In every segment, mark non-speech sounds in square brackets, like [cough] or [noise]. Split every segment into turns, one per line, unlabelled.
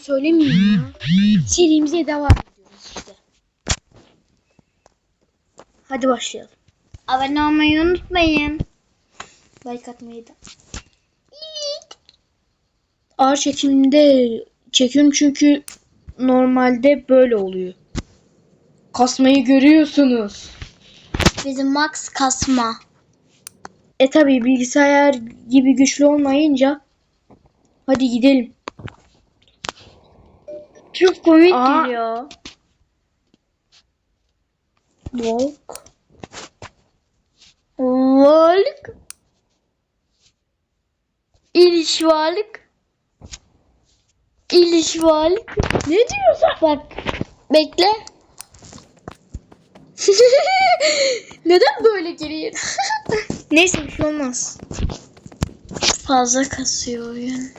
söylemeyeyim ya. Serimize devam ediyoruz işte. Hadi başlayalım.
Abone olmayı unutmayın.
Like atmayı da. Ağır çekimde çekiyorum çünkü normalde böyle oluyor. Kasmayı görüyorsunuz.
Bizim Max kasma.
E tabi bilgisayar gibi güçlü olmayınca hadi gidelim.
Çok komik
Aa.
geliyor.
Walk.
Varlık. İliş varlık. İliş varlık.
Ne diyorsun?
Bak. Bekle. [laughs]
Neden böyle geriye? [laughs] Neyse bir şey olmaz.
Fazla kasıyor oyun.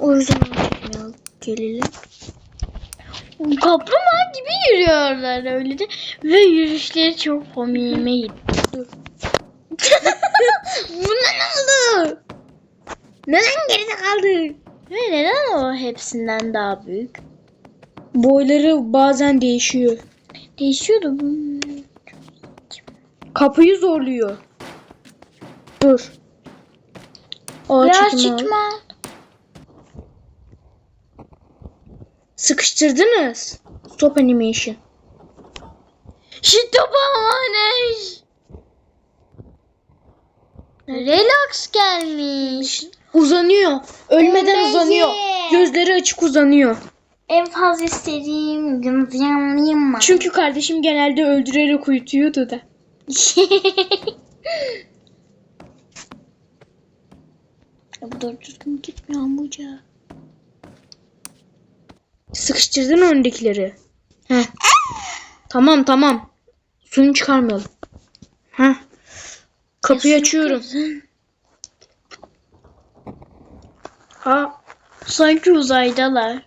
O yüzden çekmeye gelelim.
Kaplumbağa gibi yürüyorlar öyle de. Ve yürüyüşleri çok komiğime gitti.
Dur. [laughs]
Bu ne oldu?
Neden geride kaldı?
Ve neden o hepsinden daha büyük?
Boyları bazen değişiyor.
Değişiyordu.
Kapıyı zorluyor. Dur. Aa,
Ya
çekimi al.
çıkma.
Sıkıştırdınız. Stop animation.
Şu topaneş. Relax gelmiş.
Uzanıyor. Ölmeden uzanıyor. Gözleri açık uzanıyor.
En fazla istediğim gün uyanayım mı?
Çünkü kardeşim genelde öldürerek uyutuyordu da. [laughs]
Bu da düzgün gitmiyor amca.
Sıkıştırdın öndekileri. Heh. tamam tamam. Suyunu çıkarmayalım. Heh. Kapıyı açıyorum. Ha.
Sanki uzaydalar.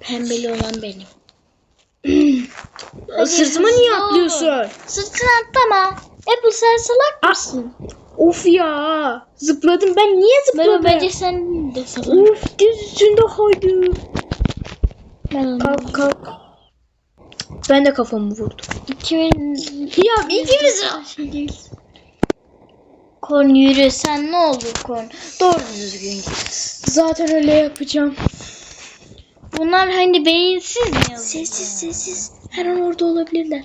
Pembeli olan benim. [clears throat]
Sırtıma niye atlıyorsun?
Sırtını atlama. Apple sen salak
Ah.
mısın?
Of ya. Zıpladım. Ben niye zıpladım?
bence sen de salak.
Of diz üstünde.
Ben
Kalk kalk. Ben de kafamı vurdum.
İkimiz...
Ya ikimiz
Şey değil. Kon yürü sen ne olur kon. Doğru düzgün git.
Zaten öyle yapacağım.
Bunlar hani beyinsiz mi yazıyor?
Sessiz sessiz. Her an orada olabilirler.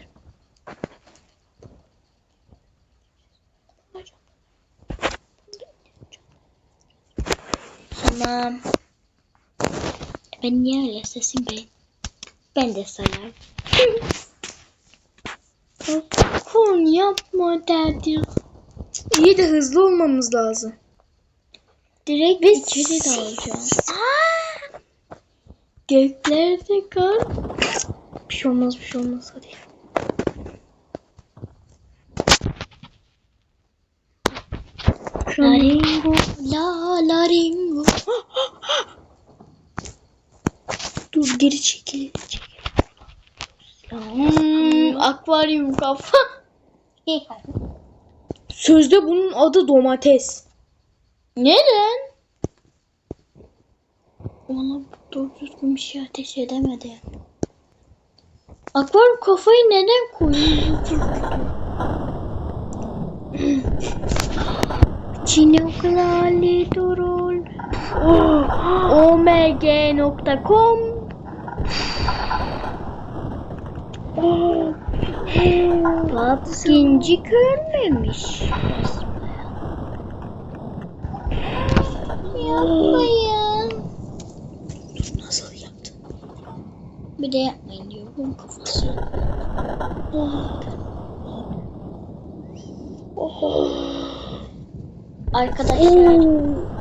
Tamam. Ben niye öyle sesim ben? Ben de salar.
Kon yapma derdi. İyi de hızlı olmamız lazım.
Direkt
Ve
içeri dalacağım.
Göklerde kar. Bir şey olmaz bir şey olmaz hadi.
Laringo, la laringo.
Dur geri çekil. çekil.
Hmm, akvaryum kafa. [laughs]
Sözde bunun adı domates.
Neden? Ona doğru düzgün bir şey ateş edemedi. Akvaryum kafayı neden koyuyor? [laughs] Çinoklali durul. [gasps] omg.com Bak ikinci görmemiş. Yapmayın.
Nasıl yaptın?
Bir de yapmayın diyor bunun kafası. Arkadaşlar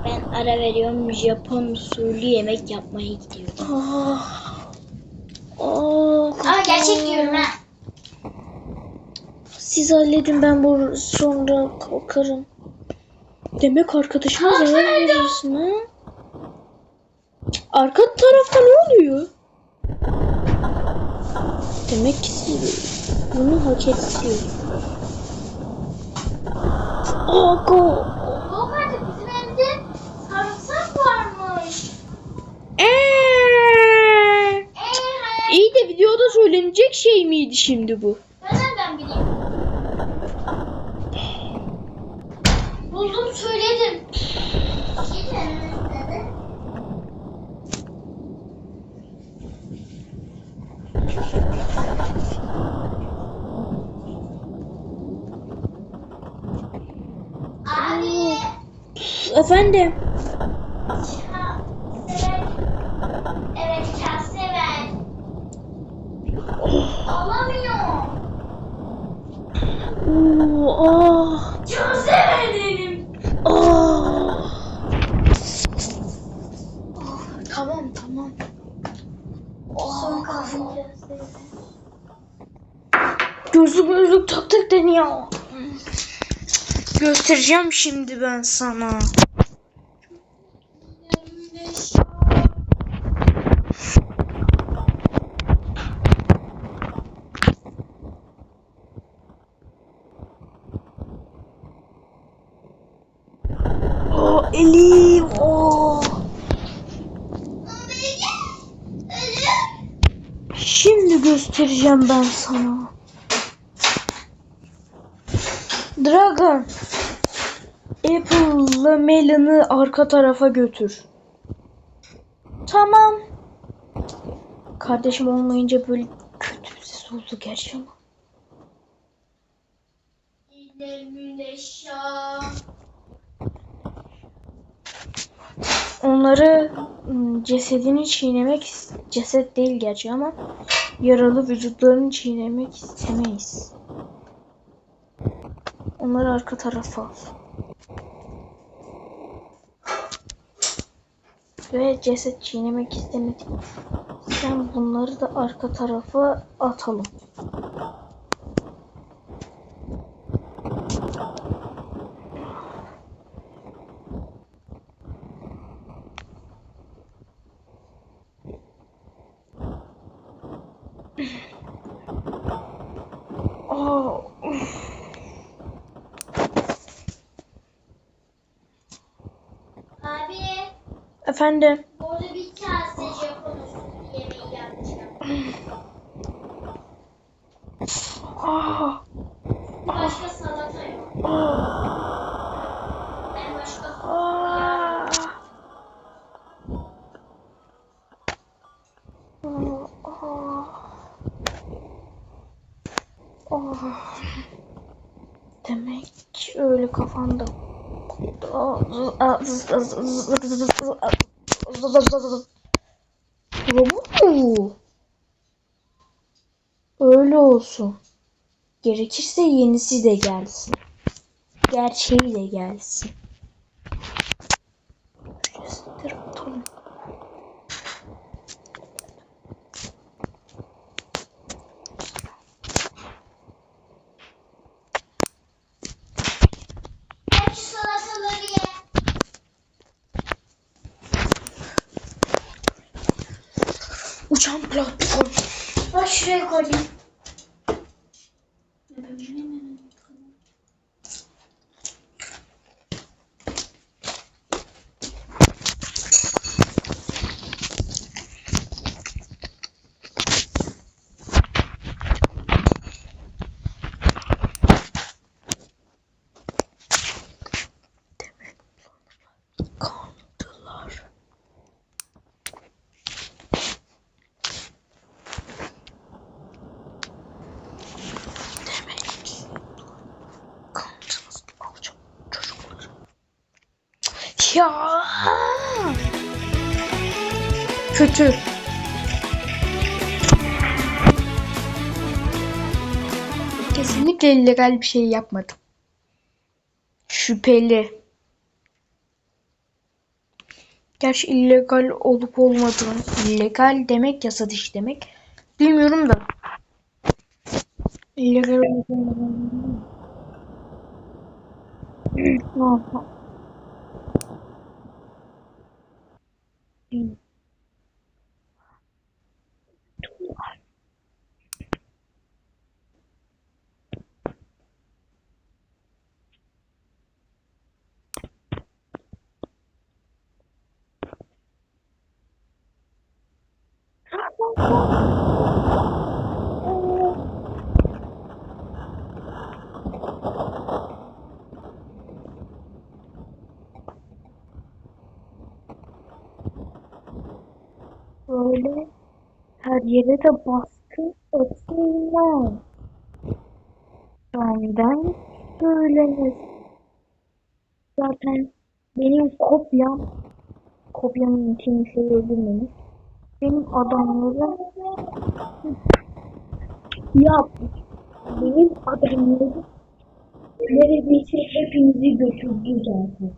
ben ara veriyorum. Japon usulü yemek yapmaya gidiyorum.
Ah
gerçek diyorum.
Siz halledin ben bu sonra bakarım. Demek arkadaşıma zarar veriyorsun ha. Arka tarafta ne oluyor? Demek ki bunu hak ediyor. Aa, go.
Yok artık bizim evde sarımsak varmış. Eee.
Miydi şimdi bu?
Ben nereden bileyim? Buldum söyledim. Abi.
Efendim.
Evet kase ver. Alamıyor.
Oo, ah,
Kase ver dedim.
ah. Tamam tamam.
Son kase.
Gözlük taktık deniyor. Göstereceğim şimdi ben sana. Oh, elim. Oh. Şimdi göstereceğim ben sana. Dragon. Apple'la Melon'ı arka tarafa götür. Tamam. Kardeşim olmayınca böyle kötü bir ses oldu gerçi ama. Onları ım, cesedini çiğnemek ceset değil gerçi ama yaralı vücutlarını çiğnemek istemeyiz. Onları arka tarafa al. Ve ceset çiğnemek istemedik. Sen bunları da arka tarafa atalım. Aa,
Abi
efendim.
orada bir kase Japon usulü yemeği yapacağım.
Aa,
Başka salata yok.
aa,
Ben başka
aa. Oh. Demek öyle kafanda. Robot Öyle olsun. Gerekirse yenisi de gelsin. Gerçeği de gelsin. Uçan platform.
Bak şuraya koyayım.
Ya. Kötü. Kesinlikle illegal bir şey yapmadım. Şüpheli. Gerçi illegal olup olmadığını, illegal demek yasa dışı demek. Bilmiyorum da. İllegal olup olmadığını [clears throat] 嗯，突然，他不走。Her yere de baskı atılmaz. Benden söylenir. Zaten benim kopyam kopyamın kimseyi öldürmemiş. Benim adamlarım yapmış. Benim adamlarım neredeyse hepinizi götürdü zaten.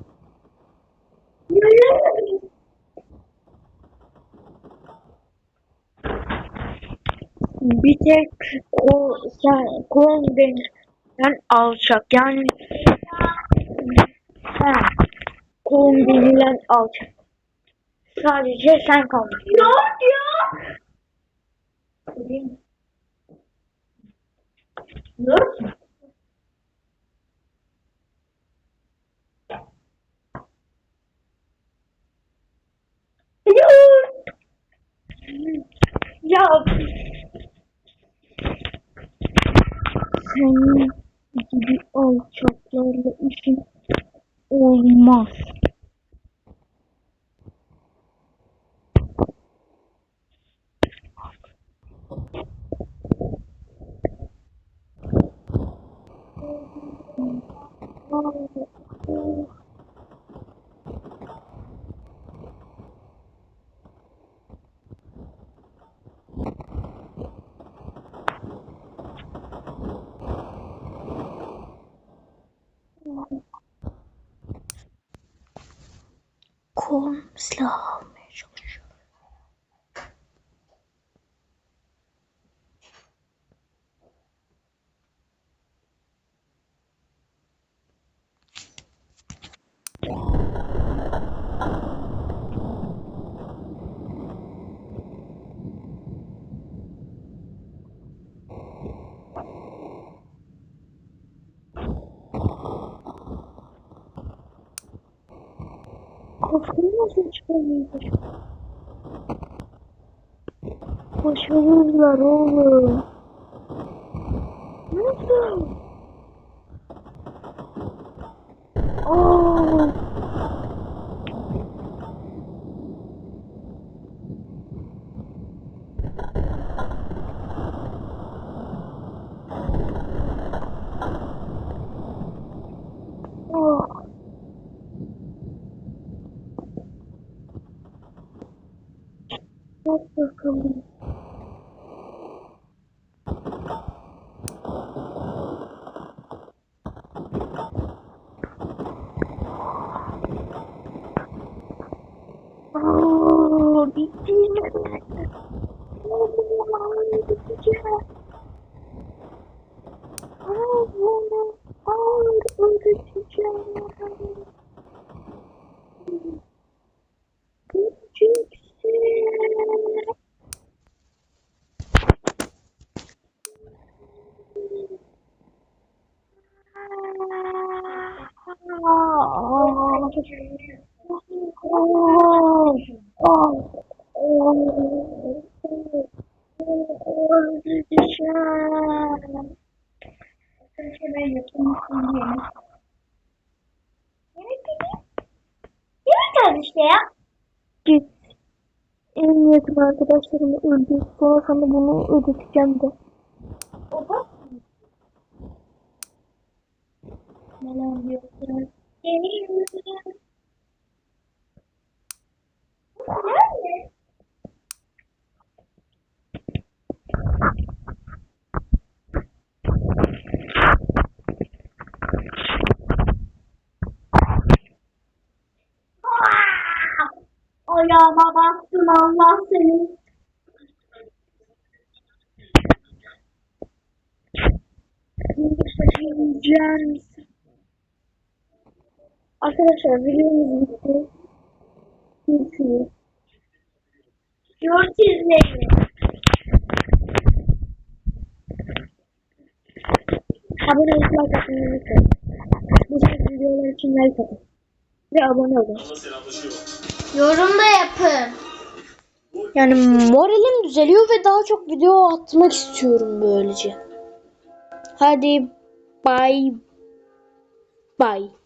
Bir tek o sen Kong denilen alçak yani sen Kong denilen alçak. Sadece sen kaldın. Ne oluyor? Ne oluyor? Ya senin gibi alçaklarla işin olmaz. omslag. Kafayı nasıl çıkarmayacak? Başarırlar oğlum. Nasıl? Aa. Oh. Bak bakalım. Aa, bitti mi? Aa, bitecek. Aa, bunu ağır ödeteceğim. Göreceksin.
İşte ya.
Git. En yakın arkadaşlarımı öldür. Sonra bunu ödeteceğim de.
Allah seni.
Arkadaşlar videomuz bitti. Görüşürüz.
Yurt izleyin.
Abone olup like atmayı unutmayın. Bu tarz videolar için like atın. Ve abone olun.
Yorum da yapın.
Yani moralim düzeliyor ve daha çok video atmak istiyorum böylece. Hadi bye bye.